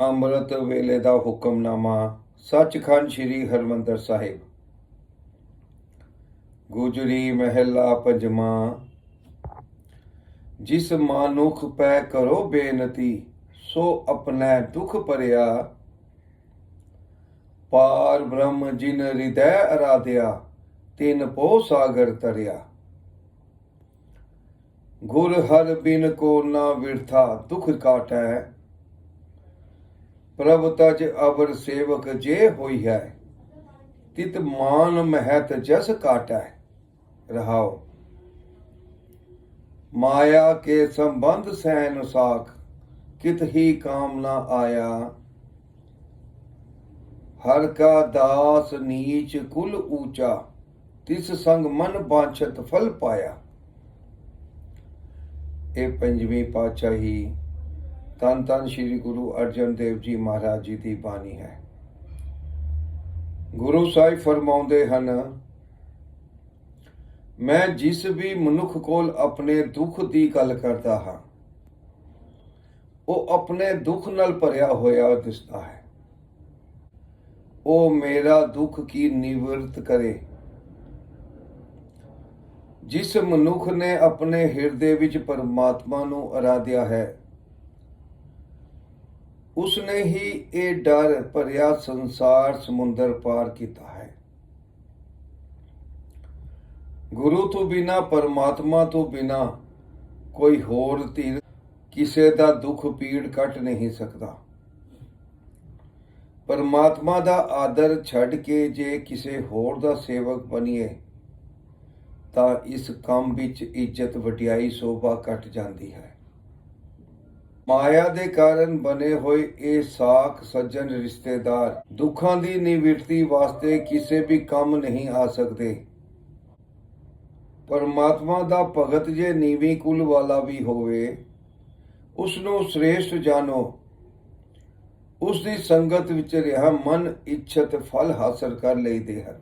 ਅੰਮ੍ਰਿਤ ਵੇਲੇ ਦਾ ਹੁਕਮਨਾਮਾ ਸੱਚਖੰਡ ਸ੍ਰੀ ਹਰਮੰਦਰ ਸਾਹਿਬ। ਗੁਜਰੀ ਮਹਿਲਾ ਪੰਜਵਾਂ ਜਿਸ ਮਾਨੁਖ ਪੈ ਕਰੋ ਬੇਨਤੀ, ਸੋ ਆਪਣਾ ਦੁਖ ਭਰਿਆ। ਪਾਰ ਬ੍ਰਹਮ ਜਿਨ ਹਿਰਦੈ ਅਰਾਧਿਆ, ਤਿਨ ਪੋ ਸਾਗਰ ਤਰਿਆ। ਗੁਰ ਹਰ ਬਿਨ ਕੋ ਨਾ ਵਿਰਥਾ ਦੁਖ ਕਾਟੈ ਪ੍ਰਭ ਤਜ ਅਵਰ ਸੇਵਕ ਜੇ ਹੋਈ ਹੈ, ਤਿਤ ਮਾਨ ਮਹਿਤ ਜਸ ਕਾਟੈ। ਰਹਾਓ। ਮਾਇਆ ਕੇ ਸੰਬੰਧ ਸੈਨ ਸਾਖ, ਕਿਤ ਹੀ ਕਾਮ ਨਾ ਆਇਆ। ਹਰ ਕਾ ਦਾਸ ਨੀਚ ਕੁਲ ਊਚਾ, ਤਿਸ ਸੰਗ ਮਨ ਬਾਛਤ ਫਲ ਪਾਇਆ। ਇਹ ਪੰਜਵੀਂ ਪਾਤਸ਼ਾਹੀ ਤਨ ਤਨ ਸ੍ਰੀ ਗੁਰੂ ਅਰਜਨ ਦੇਵ ਜੀ ਮਹਾਰਾਜ ਜੀ ਦੀ ਬਾਣੀ ਹੈ। ਗੁਰੂ ਸਾਹਿਬ ਫਰਮਾਉਂਦੇ ਹਨ, ਮੈਂ ਜਿਸ ਵੀ ਮਨੁੱਖ ਕੋਲ ਆਪਣੇ ਦੁੱਖ ਦੀ ਗੱਲ ਕਰਦਾ ਹਾਂ, ਉਹ ਆਪਣੇ ਦੁੱਖ ਨਾਲ ਭਰਿਆ ਹੋਇਆ ਦਿਸਦਾ ਹੈ। ਉਹ ਮੇਰਾ ਦੁੱਖ ਕੀ ਨਿਵਰਤ ਕਰੇ? ਜਿਸ ਮਨੁੱਖ ਨੇ ਆਪਣੇ ਹਿਰਦੇ ਵਿੱਚ ਪਰਮਾਤਮਾ ਨੂੰ ਅਰਾਧਿਆ ਹੈ ਉਸਨੇ ਹੀ ਇਹ ਡਰ ਭਰਿਆ ਸੰਸਾਰ ਸਮੁੰਦਰ ਪਾਰ ਕੀਤਾ ਹੈ। ਗੁਰੂ ਤੋਂ ਬਿਨਾ, ਪਰਮਾਤਮਾ ਤੋਂ ਬਿਨਾ ਕੋਈ ਹੋਰ ਧੀਰ ਕਿਸੇ ਦਾ ਦੁੱਖ ਪੀੜ ਕੱਟ ਨਹੀਂ ਸਕਦਾ। ਪਰਮਾਤਮਾ ਦਾ ਆਦਰ ਛੱਡ ਕੇ ਜੇ ਕਿਸੇ ਹੋਰ ਦਾ ਸੇਵਕ ਬਣੀਏ, ਤਾਂ ਇਸ ਕੰਮ ਵਿੱਚ ਇੱਜ਼ਤ ਵਡਿਆਈ ਸੋਭਾ ਘਟ ਜਾਂਦੀ ਹੈ। ਮਾਇਆ ਦੇ ਕਾਰਨ ਬਨੇ ਹੋਏ ਇਹ ਸਾਖ ਸੱਜਣ ਰਿਸ਼ਤੇਦਾਰ, ਦੁੱਖਾਂ ਦੀ ਨਿਵਿਰਤੀ ਵਾਸਤੇ ਕਿਸੇ ਵੀ ਕੰਮ ਨਹੀਂ ਆ ਸਕਦੇ। ਪਰਮਾਤਮਾ ਦਾ ਭਗਤ ਜੇ ਨੀਵੀਂ ਕੁਲ ਵਾਲਾ ਵੀ ਹੋਵੇ ਉਸ ਨੂੰ ਸ੍ਰੇਸ਼ਟ ਜਾਣੋ। ਉਸ ਦੀ ਸੰਗਤ ਵਿੱਚ ਰਿਹਾ ਮਨ, ਇੱਛਤ, ਫਲ ਹਾਸਲ ਕਰ ਲਈਦੇ ਹਨ।